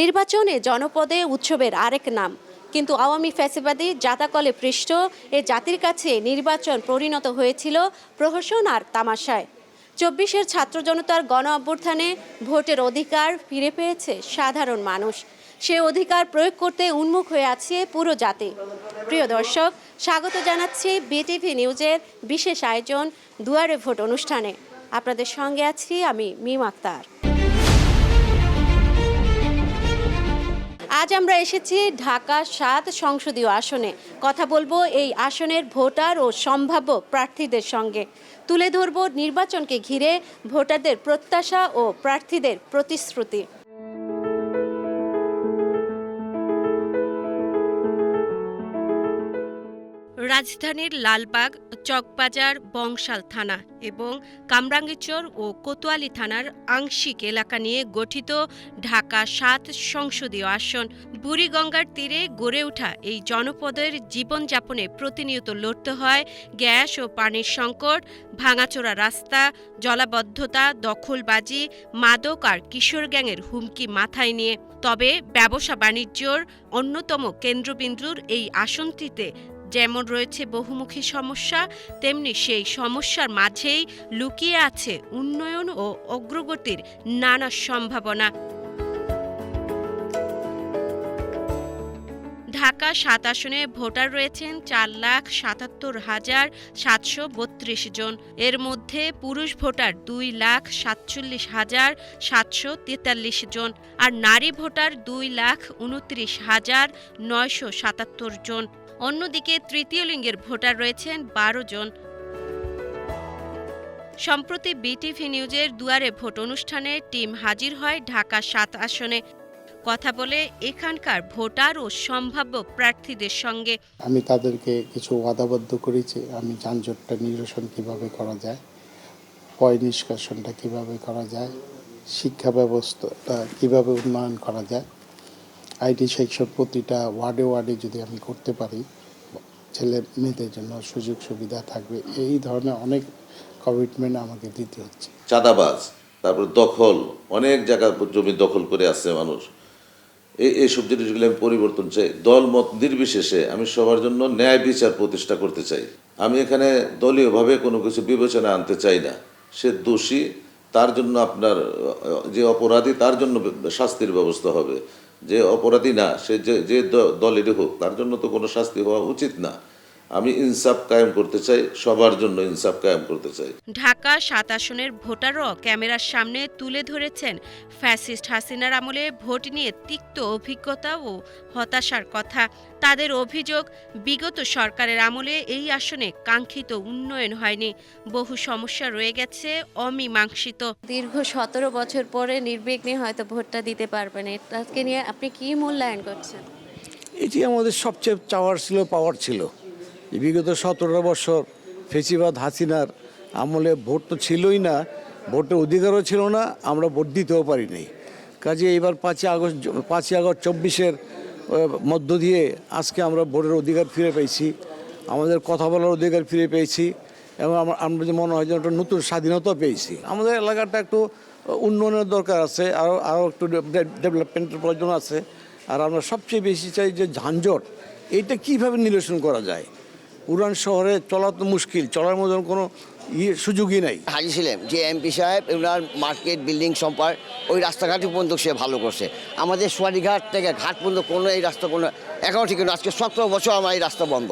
নির্বাচনে জনপদে উৎসবের আরেক নাম। কিন্তু আওয়ামী ফ্যাসিবাদী জাতাকলে পৃষ্ঠ, এ জাতির কাছে নির্বাচন পরিণত হয়েছিল প্রহসন আর তামাশায়। চব্বিশের ছাত্র জনতার গণ অভ্যুত্থানে ভোটের অধিকার ফিরে পেয়েছে সাধারণ মানুষ। সে অধিকার প্রয়োগ করতে উন্মুখ হয়ে আছে পুরো জাতি। প্রিয় দর্শক, স্বাগত জানাচ্ছি বিটিভি নিউজের বিশেষ আয়োজন দুয়ারে ভোট অনুষ্ঠানে। আপনাদের সঙ্গে আছি আমি মিম আক্তার। আজ আমরা এসেছি ঢাকা সাত সংসদীয় আসনে। কথা বলব এই আসনের ভোটার ও সম্ভাব্য প্রার্থীদের সঙ্গে। তুলে ধরব নির্বাচনকে ঘিরে ভোটারদের প্রত্যাশা ও প্রার্থীদের প্রতিশ্রুতি। রাজধানীর লালবাগ, চকবাজার, বংশাল থানা এবং কামরাঙ্গীরচর ও কোতোয়ালি থানার আংশিক এলাকা নিয়ে গঠিত ঢাকা সাত সংসদীয় আসন বুড়িগঙ্গার তীরে গড়ে ওঠা এই জনপদের জীবনযাপনে প্রতিনিয়ত লড়তে হয় গ্যাস ও পানির সংকট, ভাঙাচোরা রাস্তা, জলাবদ্ধতা, দখলবাজি, মাদক আর কিশোর গ্যাংয়ের হুমকি মাথায় নিয়ে। তবে ব্যবসা বাণিজ্যর অন্যতম কেন্দ্রবিন্দুর এই আসনটিতে যেমন রয়েছে বহুমুখী সমস্যা, তেমনি সেই সমস্যার মাঝেই লুকিয়ে আছে উন্নয়ন ও অগ্রগতির নানা সম্ভাবনা। ঢাকা সাত আসনে ভোটার রয়েছেন চার লাখ সাতাত্তর হাজার সাতশো বত্রিশ জন। এর মধ্যে পুরুষ ভোটার দুই লাখ সাতচল্লিশ হাজার সাতশো তেতাল্লিশ জন আর নারী ভোটার দুই লাখ উনত্রিশ হাজার নয়শো সাতাত্তর জন। অন্যদিকে তৃতীয় লিঙ্গের ভোটার রয়েছেন বারো জন। সম্প্রতি বিটিভি নিউজের দুয়ারে ভোট অনুষ্ঠানে টিম হাজির হয় ঢাকা সাত আসনে। কথা বলে এখানকার ভোটার ও সম্ভাব্য প্রার্থীদের সঙ্গে। আমি তাদেরকে কিছু ওয়াদাবদ্ধ করেছি। আমি যানজটটা নিরসন কীভাবে করা যায়, পয় নিষ্কাশনটা কীভাবে করা যায়, শিক্ষা ব্যবস্থাটা কীভাবে উন্নয়ন করা যায়, আইটি সেকশন প্রতিটা ওয়ার্ডে ওয়ার্ডে যদি আমি করতে পারি ছেলে মেয়েদের জন্য সুযোগ সুবিধা থাকবে। এই ধরনের অনেক কমিটমেন্ট আমাকে দিতে হচ্ছে। চাঁদাবাজ, তারপর দখল, অনেক জায়গা জমি দখল করে আসছে মানুষ। এই, এইসব জিনিসগুলো আমি পরিবর্তন চাই। দল মত নির্বিশেষে আমি সবার জন্য ন্যায় বিচার প্রতিষ্ঠা করতে চাই। আমি এখানে দলীয়ভাবে কোনো কিছু বিবেচনা আনতে চাই না। সে দোষী, তার জন্য আপনার, যে অপরাধী, তার জন্য শাস্তির ব্যবস্থা হবে। যে অপরাধী না, সে যে যে দলেরই হোক, তার জন্য তো কোনো শাস্তি হওয়া উচিত না। আমি ইনসাফ কায়েম করতে চাই সবার জন্য ইনসাফ কায়েম করতে চাই। ঢাকা সাত আসনের ভোটারও ক্যামেরার সামনে তুলে ধরেছেন ফ্যাসিস্ট হাসিনার আমলে ভোট নিয়ে তিক্ত অভিজ্ঞতা ও হতাশার কথা। তাদের অভিযোগ বিগত সরকারের আমলে এই আসনে কাঙ্ক্ষিত উন্নয়ন হয়নি। বহু সমস্যা রয়ে গেছে অমীমাংসিত। দীর্ঘ সতেরো বছর পরে নির্বিঘ্নে হয়তো ভোটটা দিতে পারবেন। এটাকে নিয়ে আপনি কি মূল্যায়ন করছেন? এটি আমাদের সবচেয়ে চাওয়ার ছিল পাওয়ার ছিল। বিগত সতেরো বছর ফেসিবাদ হাসিনার আমলে ভোট তো ছিলই না, ভোটের অধিকারও ছিল না, আমরা ভোট দিতেও পারিনি। কাজে এবার পাঁচই আগস্ট পাঁচই আগস্ট চব্বিশের মধ্য দিয়ে আজকে আমরা ভোটের অধিকার ফিরে পেয়েছি, আমাদের কথা বলার অধিকার ফিরে পেয়েছি এবং আমার যে মনে হয় যে একটা নতুন স্বাধীনতা পেয়েছি। আমাদের এলাকাটা একটু উন্নয়নের দরকার আছে আরও আরও একটু ডেভেলপমেন্টের প্রয়োজন আছে, আর আমরা সবচেয়ে বেশি চাই যে যানজট এইটা কীভাবে নিরসন করা যায়? উড়ান শহরে চলা তো মুশকিল, চলার মতন কোনো ইয়ে সুযোগই নাই। হাজি ছিলেন, যে এমপি সাহেব ওনার মার্কেট, বিল্ডিং সম্পার, ওই রাস্তাঘাটই পর্যন্ত সে ভালো করছে। আমাদের সোয়ারিঘাট থেকে ঘাট পর্যন্ত কোনো এই রাস্তা কোনো এখনও ঠিক না আজকে সতেরো বছর আমার এই রাস্তা বন্ধ।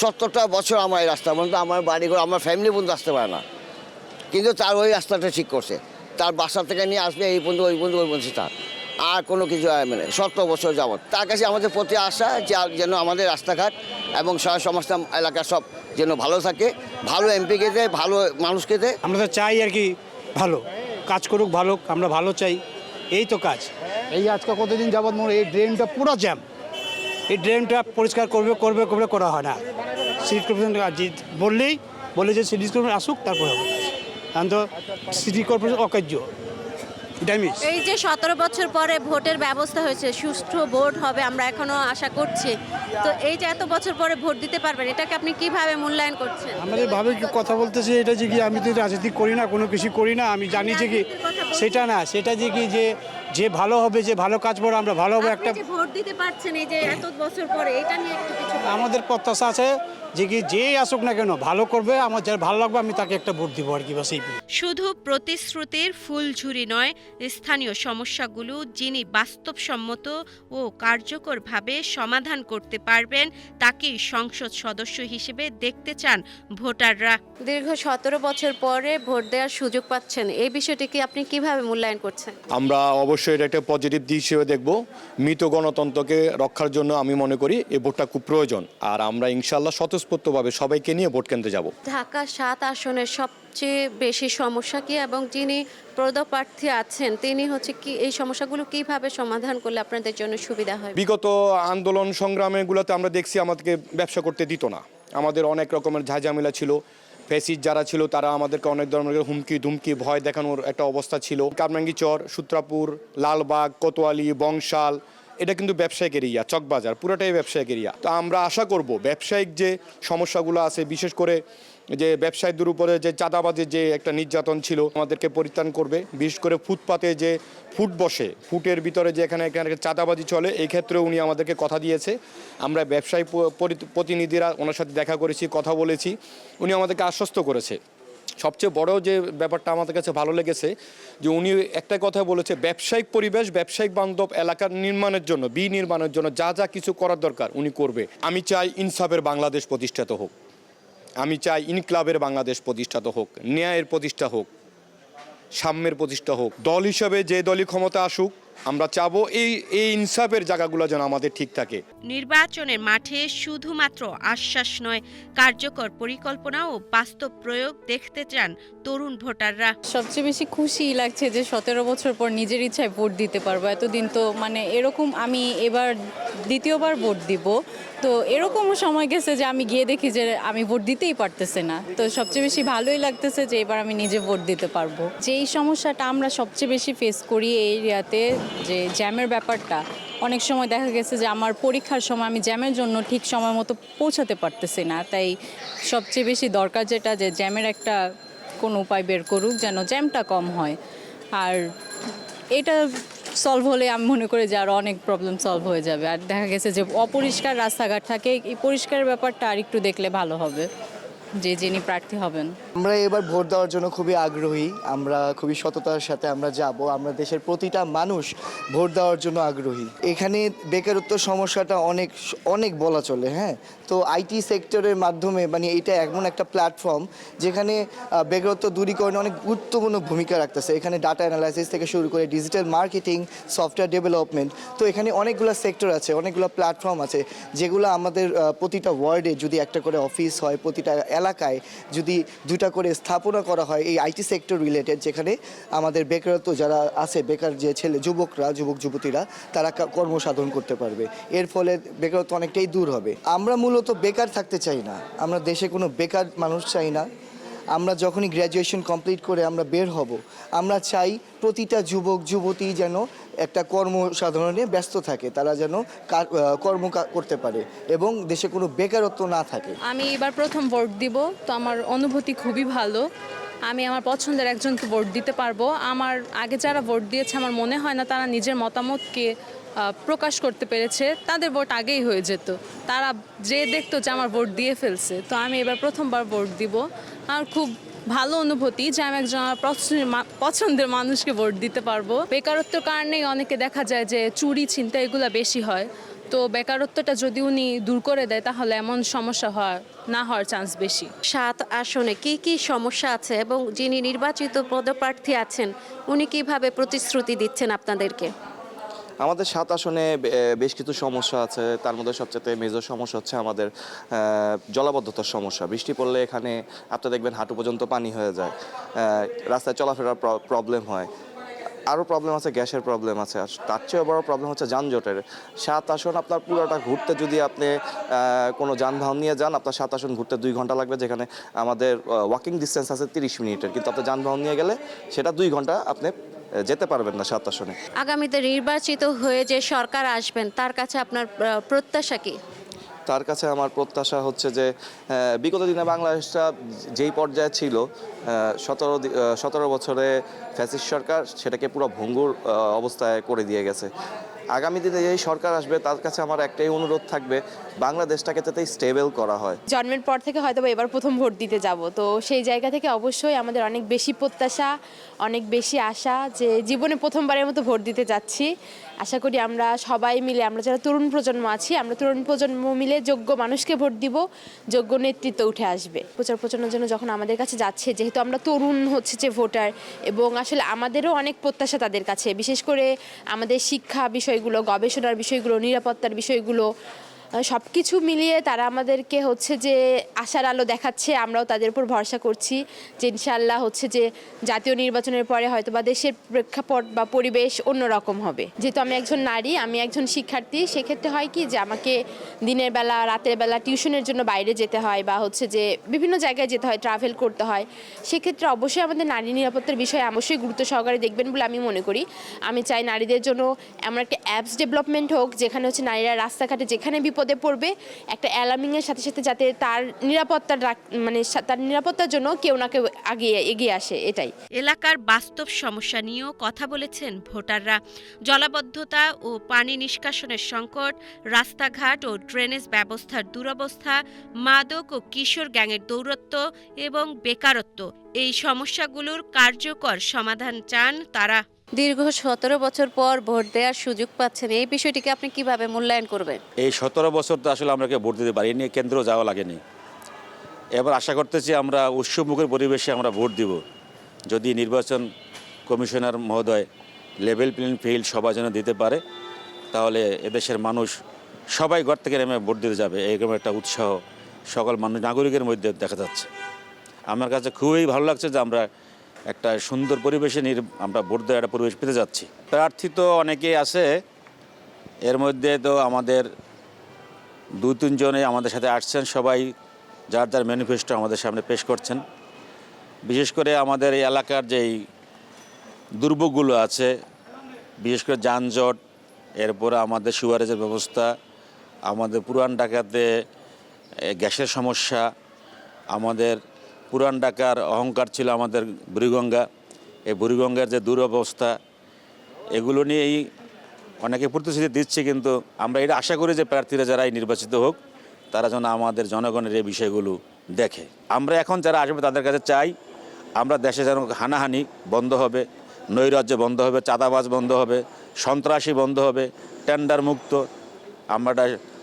সত্তরটা বছর আমার এই রাস্তা বন্ধ, আমার বাড়িঘর, আমার ফ্যামিলি পর্যন্ত আসতে পারে না। কিন্তু তার ওই রাস্তাটা ঠিক করছে। তার বাসা থেকে নিয়ে আসবে, এই পর্যন্ত, ওই পর্যন্ত ওই পর্যন্ত তার আর কোনো কিছু মানে সতেরো বছর যাবত। তার কাছে আমাদের প্রতি আশা যে আর যেন আমাদের রাস্তাঘাট এবং সহ সমস্ত এলাকা সব যেন ভালো থাকে ভালো এমপিকে দেয় ভালো মানুষকে দেয়। আমরা তো চাই আর কি ভালো। কাজ করুক ভালো আমরা ভালো চাই। এই তো কাজ। এই আজকে কতদিন যাবৎ মনে এই ড্রেনটা পুরো জ্যাম এই ড্রেনটা পরিষ্কার করবে করবে করবে করা হয় না। সিটি কর্পোরেশন বললেই বলে যে সিটি কর্পোরেশন আসুক তারপরে হবে। কারণ তো সিটি কর্পোরেশন অকার্য। এই যে সতেরো বছর পরে ভোটের ব্যবস্থা হয়েছে সুষ্ঠু ভোট হবে আমরা এখনও আশা করছি। তো এই যে এত বছর পরে ভোট দিতে পারবেন এটাকে আপনি কীভাবে মূল্যায়ন করছেন? আমাদের ভাবে কি কথা বলতেছে এটা যে কি আমি তো রাজনীতি করি না কোনো কিছু করি না আমি জানি যে কি সেটা না সেটা যে কি যে যে ভালো হবে যে ভালো কাজ করে আমরা ভালো হবে একটা ভোট দিতে পারছেন এই যে এত বছর পরে এটা নিয়ে একটু কিছু। আমাদের প্রত্যাশা আছে যে কি যেই আসুক না কেন ভালো করবে আমার যার ভালো লাগবে আমি তাকে একটা ভোট দিব আর কি এই শুধু প্রতিশ্রুতির ফুলঝুরি নয় স্থানীয় সমস্যাগুলো যিনি বাস্তবসম্মত ও কার্যকরভাবে সমাধান করতে পারবেন তাকেই সংসদ সদস্য হিসেবে দেখতে চান ভোটাররা। দীর্ঘ সতেরো বছর পরে ভোট দেওয়ার সুযোগ পাচ্ছেন এই বিষয়টিকে আপনি কীভাবে মূল্যায়ন করছেন? আমরা অবশ্যই এটা একটা পজিটিভ দিক হিসেবে দেখব মৃত গণতন্ত্রকে রক্ষার জন্য আমি মনে করি এই ভোটটা খুব প্রয়োজন। আর আমরা ইনশাল্লাহ স্বতঃস্ফূর্তভাবে সবাইকে নিয়ে ভোট কেন্দ্রে যাব। ঢাকা সাত আসনের সবচেয়ে বেশি সমস্যা কি এবং যিনি পদপ্রার্থী আছেন তিনি হচ্ছে কি এই সমস্যাগুলো কীভাবে সমাধান করলে আপনাদের জন্য সুবিধা হয়? বিগত আন্দোলন সংগ্রামেগুলোতে আমরা দেখছি আমাদেরকে ব্যবসা করতে দিত না। আমাদের অনেক রকমের ঝাঁঝামেলা ছিল। ফেসিস যারা ছিল তারা আমাদেরকে অনেক ধরনের হুমকি ধুমকি ভয় দেখানোর একটা অবস্থা ছিল। কামরাঙ্গি চর সূত্রাপুর লালবাগ কোতোয়ালি বংশাল এটা কিন্তু ব্যবসায়িক এরিয়া, চকবাজার, পুরোটাই ব্যবসায়িক এরিয়া। তো আমরা আশা করব ব্যবসায়িক যে সমস্যাগুলো আছে, বিশেষ করে যে ব্যবসায়ীদের উপরে যে চাঁদাবাজের যে একটা নির্যাতন ছিল, আমাদেরকে পরিত্রাণ করবে। বিশেষ করে ফুটপাতে যে ফুট বসে, ফুটের ভিতরে যে এখানে এখানে চাঁদাবাজি চলে, এই ক্ষেত্রে উনি আমাদেরকে কথা দিয়েছে। আমরা ব্যবসায়ী প্রতিনিধিরা ওনার সাথে দেখা করেছি, কথা বলেছি। উনি আমাদেরকে আশ্বস্ত করেছে। সবচেয়ে বড় যে ব্যাপারটা আমাদের কাছে ভালো লেগেছে, যে উনি একটা কথা বলেছে, ব্যবসায়িক পরিবেশ, ব্যবসায়িক বান্ধব এলাকার নির্মাণের জন্য, বি নির্মাণের জন্য যা যা কিছু করার দরকার উনি করবে। আমি চাই ইনসাফের বাংলাদেশ প্রতিষ্ঠিত হোক। আমি চাই ইনক্লাবের বাংলাদেশ প্রতিষ্ঠাত হোক, ন্যায়ের প্রতিষ্ঠা হোক, সাম্যের প্রতিষ্ঠা হোক। দল হিসাবে যে দলই ক্ষমতা আসুক আমরা চাবো এই এই ইনসাফের জায়গাগুলো যেন আমাদের ঠিক থাকে। নির্বাচনের মাঠে শুধুমাত্র আশ্বাস নয় কার্যকর পরিকল্পনা ও বাস্তব প্রয়োগ দেখতে চান তরুণ ভোটাররা। সবচেয়ে বেশি খুশি লাগছে যে সতেরো বছর পর নিজের ইচ্ছায় ভোট দিতে পারব। এতদিন তো মানে এরকম আমি এবার দ্বিতীয়বার ভোট দিব। তো এরকমও সময় গেছে যে আমি গিয়ে দেখি যে আমি ভোট দিতেই পারতেছে না। তো সবচেয়ে বেশি ভালোই লাগতেছে যে এবার আমি নিজে ভোট দিতে পারব। যেই সমস্যাটা আমরা সবচেয়ে বেশি ফেস করি এই এরিয়াতে যে জ্যামের ব্যাপারটা, অনেক সময় দেখা গেছে যে আমার পরীক্ষার সময় আমি জ্যামের জন্য ঠিক সময় মতো পৌঁছাতে পারতেছি না। তাই সবচেয়ে বেশি দরকার যেটা যে জ্যামের একটা কোনো উপায় বের করুক যেন জ্যামটা কম হয়। আর এটা সলভ হলে আমি মনে করি যে আরও অনেক প্রবলেম সলভ হয়ে যাবে। আর দেখা গেছে যে অপরিষ্কার রাস্তাঘাট থাকে, এই পরিষ্কারের ব্যাপারটা আর একটু দেখলে ভালো হবে। যে যিনি প্রার্থী হবেন। আমরা এবার ভোট দেওয়ার জন্য খুবই আগ্রহী। আমরা খুবই সততার সাথে আমরা যাব। আমরা দেশের প্রতিটা মানুষ ভোট দেওয়ার জন্য আগ্রহী। এখানে বেকারত্ব সমস্যাটা অনেক অনেক বলা চলে হ্যাঁ? তো আইটি সেক্টরের মাধ্যমে মানে এটা এমন একটা প্ল্যাটফর্ম যেখানে বেকারত্ব দূরীকরণে অনেক গুরুত্বপূর্ণ ভূমিকা রাখতেছে। এখানে ডাটা অ্যানালাইসিস থেকে শুরু করে ডিজিটাল মার্কেটিং সফটওয়্যার ডেভেলপমেন্ট তো এখানে অনেকগুলো সেক্টর আছে, অনেকগুলো প্ল্যাটফর্ম আছে, যেগুলো আমাদের প্রতিটা ওয়ার্ডে যদি একটা করে অফিস হয়, প্রতিটা এলাকায় যদি দুটা করে স্থাপনা করা হয় এই আইটি সেক্টর রিলেটেড যেখানে আমাদের বেকারত্ব যারা আছে, বেকার যে ছেলে, যুবকরা, যুবক, যুবতীরা, তারা কর্মসাধন করতে পারবে। এর ফলে বেকারত্ব অনেকটাই দূর হবে। আমরা মূলত বেকার থাকতে চাই না। আমরা দেশে কোনো বেকার মানুষ চাই না। আমরা যখনই গ্র্যাজুয়েশন কমপ্লিট করে আমরা বের হব, আমরা চাই প্রতিটা যুবক, যুবতী যেন একটা কর্মসাধনে ব্যস্ত থাকে, তারা যেন কার- কর্ম করতে পারে এবং দেশে কোনো বেকারত্ব না থাকে। আমি এবার প্রথম ভোট দিব, তো আমার অনুভূতি খুবই ভালো। আমি আমার পছন্দের একজনকে ভোট দিতে পারব। আমার আগে যারা ভোট দিয়েছে, আমার মনে হয় না তারা নিজের মতামতকে প্রকাশ করতে পেরেছে। তাদের ভোট আগেই হয়ে যেত। তারা যে দেখতো যে আমার ভোট দিয়ে ফেলছে। তো আমি এবার প্রথমবার ভোট দিব। আর খুব ভালো অনুভূতি যে আমি একজন আমার পছন্দের মানুষকে ভোট দিতে পারব। বেকারত্বের কারণেই অনেকে দেখা যায় যে চুরি, ছিনতাই এগুলো বেশি হয়। তো বেকারত্বটা যদি উনি দূর করে দেয়, তাহলে এমন সমস্যা হয় না হওয়ার চান্স বেশি। সাত আসনে কি কি সমস্যা আছে এবং যিনি নির্বাচিত পদপ্রার্থী আছেন, উনি কীভাবে প্রতিশ্রুতি দিচ্ছেন আপনাদেরকে? আমাদের সাত আসনে বেশ কিছু সমস্যা আছে। তার মধ্যে সবচেয়ে মেজর সমস্যা হচ্ছে আমাদের জলাবদ্ধতার সমস্যা। বৃষ্টি পড়লে এখানে আপনি দেখবেন হাঁটু পর্যন্ত পানি হয়ে যায়। রাস্তায় চলাফেরার প্রবলেম হয়। আরও প্রবলেম আছে, গ্যাসের প্রবলেম আছে। আর তার চেয়েও বড় প্রবলেম হচ্ছে যানজটের। সাত আসন আপনার পুরোটা ঘুরতে যদি আপনি কোনো যানবাহন নিয়ে যান, আপনার সাত আসন ঘুরতে দুই ঘণ্টা লাগবে, যেখানে আমাদের ওয়াকিং ডিস্টেন্স আছে তিরিশ মিনিটের। কিন্তু আপনি যানবাহন নিয়ে গেলে সেটা দুই ঘণ্টা আপনি যেতে পারবেন না সাত আসনে আগামীতে নির্বাচিত হয়ে যে সরকার আসবেন তার কাছে আপনার প্রত্যাশা কি? তার কাছে আমার প্রত্যাশা হচ্ছে যে বিগত দিনে বাংলাদেশটা যেই পর্যায়ে ছিল সতেরো সতেরো বছরে ফ্যাসিস সরকার সেটাকে পুরো ভঙ্গুর অবস্থায় করে দিয়ে গেছে। আগামী দিনে যেই সরকার আসবে, তার কাছে আমার একটাই অনুরোধ থাকবে, বাংলাদেশটাকে যাতে স্টেবল করা হয়। জন্মের পর থেকে হয়তো এবার প্রথম ভোট দিতে যাব। তো সেই জায়গা থেকে অবশ্যই আমাদের অনেক বেশি প্রত্যাশা, অনেক বেশি আশা যে জীবনে প্রথমবারের মতো ভোট দিতে যাচ্ছি। আশা করি আমরা সবাই মিলে, আমরা যারা তরুণ প্রজন্ম আছি, আমরা তরুণ প্রজন্ম মিলে যোগ্য মানুষকে ভোট দিব, যোগ্য নেতৃত্ব উঠে আসবে। প্রচার প্রচারণার জন্য যখন আমাদের কাছে যাচ্ছে, যেহেতু আমরা তরুণ হচ্ছে যে ভোটার, এবং আসলে আমাদেরও অনেক প্রত্যাশা তাদের কাছে, বিশেষ করে আমাদের শিক্ষা বিষয়গুলো, গবেষণার বিষয়গুলো, নিরাপত্তার বিষয়গুলো সব কিছু মিলিয়ে তারা আমাদেরকে হচ্ছে যে আশার আলো দেখাচ্ছে, আমরাও তাদের উপর ভরসা করছি যে ইনশাল্লাহ হচ্ছে যে জাতীয় নির্বাচনের পরে হয়তো বা দেশের প্রেক্ষাপট বা পরিবেশ অন্যরকম হবে। যেহেতু আমি একজন নারী, আমি একজন শিক্ষার্থী, সেক্ষেত্রে হয় কি যে আমাকে দিনের বেলা, রাতের বেলা টিউশনের জন্য বাইরে যেতে হয় বা হচ্ছে যে বিভিন্ন জায়গায় যেতে হয় ট্রাভেল করতে হয়। সেক্ষেত্রে অবশ্যই আমাদের নারী নিরাপত্তার বিষয়ে অবশ্যই গুরুত্ব সহকারে দেখবেন বলে আমি মনে করি। আমি চাই নারীদের জন্য এমন একটা অ্যাপস ডেভেলপমেন্ট হোক, যেখানে হচ্ছে নারীরা রাস্তাঘাটে যেখানে বিপদে পড়বে। একটা অ্যালার্মিংয়ের সাথে সাথে যাতে তার নিরাপত্তার রাখ- মানে তার নিরাপত্তার জন্য কেউ না কেউ আগিয়ে, এগিয়ে আসে, এটাই। এলাকার বাস্তব সমস্যা নিয়েও কথা বলেছেন ভোটাররা। জলাবদ্ধতা ও পানি নিষ্কাশনের সংকট, রাস্তাঘাট ও ড্রেনেজ ব্যবস্থার দুরবস্থা, মাদক ও কিশোর গ্যাংয়ের দৌরত্ব এবং বেকারত্ব, এই সমস্যাগুলোর কার্যকর সমাধান চান তারা। দীর্ঘ সতেরো বছর পর ভোট দেওয়ার সুযোগ পাচ্ছেন। এই বিষয়টিকে আপনি কীভাবে মূল্যায়ন করবেন? এই সতেরো বছর তো আসলে আমরা ভোট দিতে পারি নিয়ে কেন্দ্র যাওয়া লাগেনি। এবার আশা করতেছি আমরা উৎসবমুখের পরিবেশে আমরা ভোট দিব। যদি নির্বাচন কমিশনার মহোদয় লেভেল প্লেইং ফিল্ড সবার জন্য দিতে পারে, তাহলে এদেশের মানুষ সবাই ঘর থেকে নেমে ভোট দিতে যাবে। এরকম একটা উৎসাহ সকল মানুষ, নাগরিকের মধ্যে দেখা যাচ্ছে। আমার কাছে খুবই ভালো লাগছে যে আমরা একটা সুন্দর পরিবেশে আমরা ভোট দেওয়ার একটা পরিবেশ পেতে যাচ্ছি। প্রার্থী তো অনেকেই আছে। এর মধ্যে তো আমাদের দু তিনজনে আমাদের সাথে আসছেন। সবাই যার যার ম্যানিফেস্টো আমাদের সামনে পেশ করছেন। বিশেষ করে আমাদের এই এলাকার যেই দুর্ভোগগুলো আছে বিশেষ করে যানজট এরপরে আমাদের সুয়ারেজের ব্যবস্থা আমাদের পুরান ঢাকাতে এ, গ্যাসের সমস্যা আমাদের পুরান ঢাকার অহংকার ছিল আমাদের বুড়িগঙ্গা। এই বুড়িগঙ্গার যে দুরবস্থা, এগুলো নিয়েই অনেকে প্রতিশ্রুতি দিচ্ছে, কিন্তু আমরা এটা আশা করি যে প্রার্থীরা যারাই নির্বাচিত হোক, তারা যেন আমাদের জনগণের এই বিষয়গুলো দেখে। আমরা এখন যারা আসবে তাদের কাছে চাই, আমরা দেশে যেন হানাহানি বন্ধ হবে, নৈরাজ্য বন্ধ হবে, চাঁদাবাজ বন্ধ হবে, সন্ত্রাসী বন্ধ হবে টেন্ডার মুক্ত, আমরা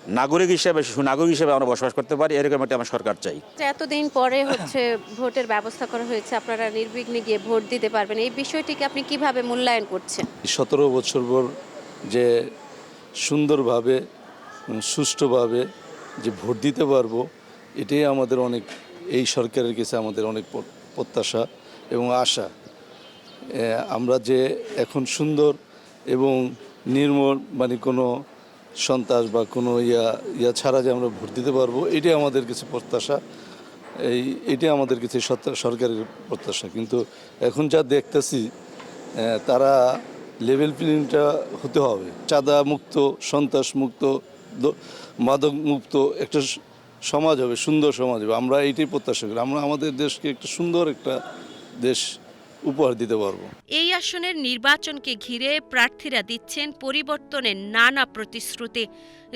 নাগরিক হিসেবে সুনাগরিক হিসেবে আমরা বসবাস করতে পারি এরকম একটা আমার সরকার চাই। এতদিন পরে হচ্ছে ভোটের ব্যবস্থা করা হয়েছে আপনারা নির্বিঘ্নে গিয়ে ভোট দিতে পারবেন এই বিষয়টিকে আপনি কীভাবে মূল্যায়ন করছেন? সতেরো বছর পর যে সুন্দরভাবে সুষ্ঠুভাবে যে ভোট দিতে পারব এটাই আমাদের অনেক এই সরকারের কাছে আমাদের অনেক প্রত্যাশা এবং আশা। আমরা যে এখন সুন্দর এবং নির্মল মানে কোনো সন্ত্রাস বা কোনো ইয়া ইয়া ছাড়া যে আমরা ভোট দিতে পারব, এটাই আমাদের কাছে প্রত্যাশা। এই, এটাই আমাদের কাছে সরকারের প্রত্যাশা। কিন্তু এখন যা দেখতেছি তারা লেভেল প্লেইংটা হতে হবে। চাঁদা মুক্ত, সন্ত্রাস মুক্ত মাদক মুক্ত একটা সমাজ হবে, সুন্দর সমাজ হবে। আমরা এইটাই প্রত্যাশা করি। আমরা, আমাদের দেশকে একটা সুন্দর একটা দেশ উপহার দিতে পারব। এই আসনের নির্বাচনকে ঘিরে প্রার্থীরা দিচ্ছেন পরিবর্তনের নানা প্রতিশ্রুতি।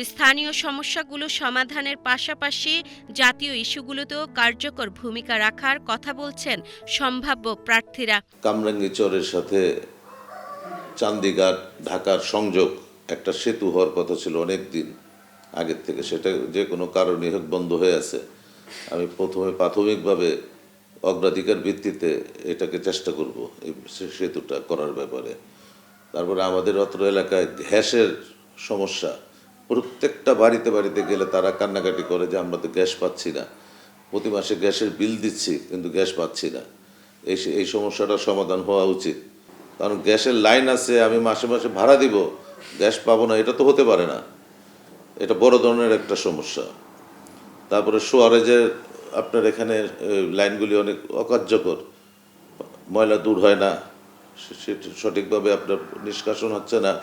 স্থানীয় সমস্যাগুলো সমাধানের পাশাপাশি জাতীয় ইস্যুগুলোতেও কার্যকর ভূমিকা রাখার কথা বলছেন সম্ভাব্য প্রার্থীরা। কামরাঙ্গি চরের সাথে চান্দিঘাট ঢাকার সংযোগ একটা সেতু হওয়ার কথা ছিল অনেক দিন আগের থেকে। সেটা যে কোনো কারণে হোক বন্ধ হয়ে আছে। আমি প্রথমে প্রাথমিকভাবে অগ্রাধিকার ভিত্তিতে এটাকে চেষ্টা করব, এই সেতুটা করার ব্যাপারে। তারপরে আমাদের অত্র এলাকায় গ্যাসের সমস্যা। প্রত্যেকটা বাড়িতে বাড়িতে গেলে তারা কান্নাকাটি করে যে আমরা তো গ্যাস পাচ্ছি না। প্রতি মাসে গ্যাসের বিল দিচ্ছি, কিন্তু গ্যাস পাচ্ছি না। এই এই সমস্যাটার সমাধান হওয়া উচিত। কারণ গ্যাসের লাইন আছে, আমি মাসে মাসে ভাড়া দিব, গ্যাস পাবো না, এটা তো হতে পারে না। এটা বড় ধরনের একটা সমস্যা। তারপরে সোয়ারেজের আপনার এখানে লাইনগুলি অনেক অকার্যকর। ময়লা দূর হয় না সঠিকভাবে আপনার নিষ্কাশন হচ্ছে না।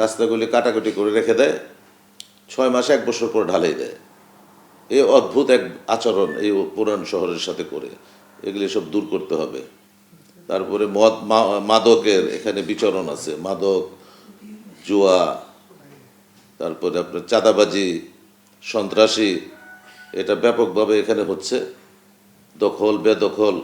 রাস্তাগুলি কাটাকুটি করে রেখে দেয়, ছয় মাস এক বছর পর ঢালাই দেয়। এই অদ্ভুত এক আচরণ এই পুরান শহরের সাথে করে। এগুলি সব দূর করতে হবে। তারপরে মদ মাদকের এখানে বিচরণ আছে। মাদক, জুয়া, তারপরে আপনার চাঁদাবাজি, সন্ত্রাসী এটা ব্যাপকভাবে এখানে হচ্ছে। দখল, বেদখল,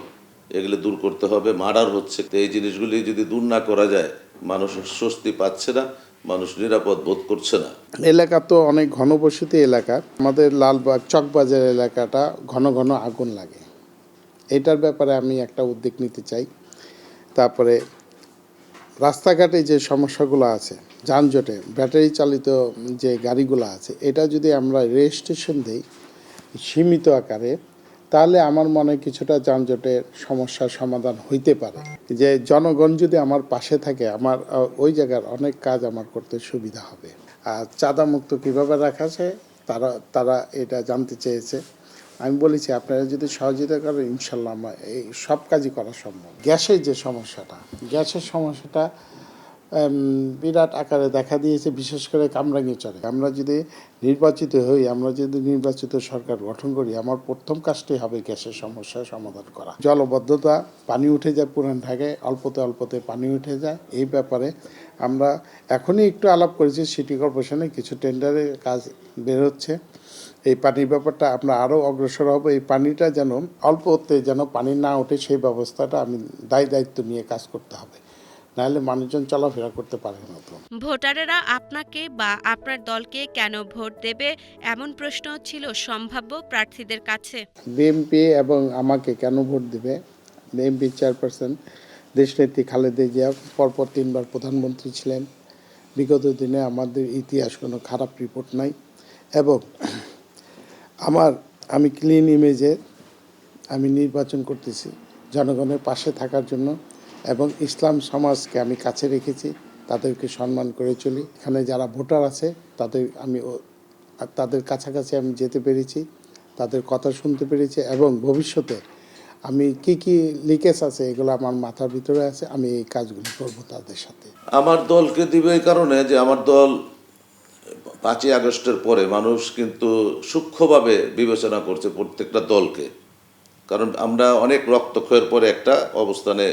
এগুলো দূর করতে হবে। মার্ডার হচ্ছে। এই জিনিসগুলি যদি দূর না করা যায়, মানুষ স্বস্তি পাচ্ছে না, মানুষ নিরাপদ বোধ করছে না। এলাকা তো অনেক ঘনবসতি এলাকা। আমাদের লালবাগ, চকবাজার এলাকাটা ঘন ঘন আগুন লাগে। এটার ব্যাপারে আমি একটা উদ্যোগ নিতে চাই। তারপরে রাস্তাঘাটে যে সমস্যাগুলো আছে, যানজটে, ব্যাটারি চালিত যে গাড়িগুলো আছে, এটা যদি আমরা রেজিস্ট্রেশন দিই সীমিত আকারে, তাহলে আমার মনে কিছুটা যানজটের সমস্যার সমাধান হইতে পারে। যে জনগণ যদি আমার পাশে থাকে, আমার ওই জায়গার অনেক কাজ আমার করতে সুবিধা হবে। আর চাঁদা মুক্ত কীভাবে রাখা যায়, তারা তারা এটা জানতে চেয়েছে। আমি বলেছি, আপনারা যদি সহযোগিতা করেন, ইনশাল্লাহ আমরা এই সব কাজই করা সম্ভব। গ্যাসের যে সমস্যাটা, গ্যাসের সমস্যাটা বিরাট আকারে দেখা দিয়েছে, বিশেষ করে কামরাঙ্গীচরে আমরা যদি নির্বাচিত হই, আমরা যদি নির্বাচিত সরকার গঠন করি, আমার প্রথম কাজটি হবে গ্যাসের সমস্যার সমাধান করা। জলবদ্ধতা, পানি উঠে যায় পুরান ঢাকায় অল্পতে অল্পতে পানি উঠে যায়। এই ব্যাপারে আমরা এখনই একটু আলাপ করেছি, সিটি কর্পোরেশনে কিছু টেন্ডারের কাজ বের হচ্ছে। এই পানির ব্যাপারটা আমরা আরও অগ্রসর হব। এই পানিটা যেন অল্পতে যেন পানি না ওঠে, সেই ব্যবস্থাটা আমি দায় দায়িত্ব নিয়ে কাজ করতে হবে। নাহলে মানুষজন চলাফেরা করতে পারে না তো। ভোটারেরা আপনাকে বা আপনার দলকে কেন ভোট দেবে এমন প্রশ্ন ছিল সম্ভাব্য প্রার্থীদের কাছে। বিএনপি এবং আমাকে কেন ভোট দেবে? বিএনপি চেয়ারপারসন দেশনেত্রী খালেদা জিয়া পরপর তিনবার প্রধানমন্ত্রী ছিলেন। বিগত দিনে আমাদের ইতিহাস কোনো খারাপ রিপোর্ট নাই এবং আমার আমি ক্লিন ইমেজে আমি নির্বাচন করতেছি জনগণের পাশে থাকার জন্য। এবং ইসলাম সমাজকে আমি কাছে রেখেছি, তাদেরকে সম্মান করে চলি। এখানে যারা ভোটার আছে, তাদের আমি তাদের কাছাকাছি আমি যেতে পেরেছি, তাদের কথা শুনতে পেরেছি এবং ভবিষ্যতে আমি কি কি লিকেজ আছে, এগুলো আমার মাথার ভিতরে আছে, আমি এই কাজগুলো করব তাদের সাথে। আমার দলকে দিবে এই কারণে যে আমার দল পাঁচই আগস্টের পরে মানুষ কিন্তু সূক্ষ্মভাবে বিবেচনা করছে প্রত্যেকটা দলকে। কারণ আমরা অনেক রক্তক্ষয়ের পরে একটা অবস্থানে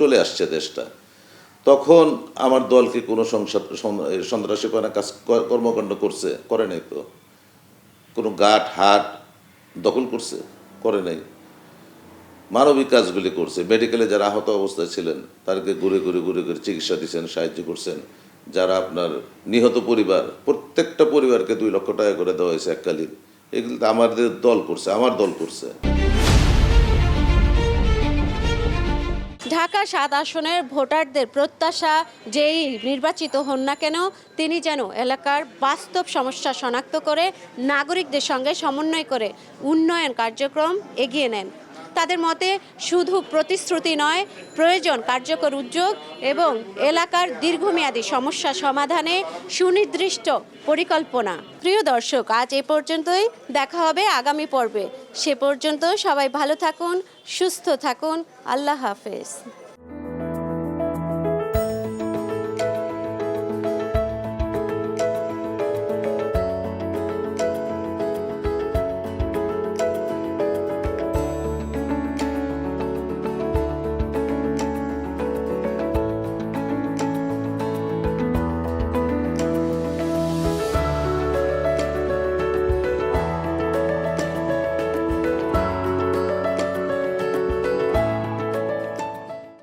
চলে আসছে দেশটা। তখন আমার দলকে কোনো সংসদ সন্ত্রাসীপনা কাজ কর্মকাণ্ড করছে, করে নাই তো। কোনো গাট, হাট দখল করছে, করে নাই। মানবিক কাজগুলি করছে। মেডিকেলে যারা আহত অবস্থায় ছিলেন, তাদেরকে ঘুরে ঘুরে ঘুরে ঘুরে চিকিৎসা দিচ্ছেন, সাহায্য করছেন। যারা আপনার নিহত পরিবার, প্রত্যেকটা পরিবারকে দুই লক্ষ টাকা করে দেওয়া হয়েছে এককালীন। এগুলো আমাদের দল করছে, আমার দল করছে। ঢাকা সাত আসনের ভোটারদের প্রত্যাশা, যেই নির্বাচিত হন না কেন, তিনি যেন এলাকার বাস্তব সমস্যা শনাক্ত করে, নাগরিকদের সঙ্গে সমন্বয় করে উন্নয়ন কার্যক্রম এগিয়ে নেন। তাদের মতে শুধু প্রতিশ্রুতি নয়, প্রয়োজন কার্যকর উদ্যোগ এবং এলাকার দীর্ঘমেয়াদী সমস্যা সমাধানে সুনির্দিষ্ট পরিকল্পনা। প্রিয় দর্শক, আজ এ পর্যন্তই। দেখা হবে আগামী পর্বে। সে পর্যন্ত সবাই ভালো থাকুন, সুস্থ থাকুন। আল্লাহ হাফেজ।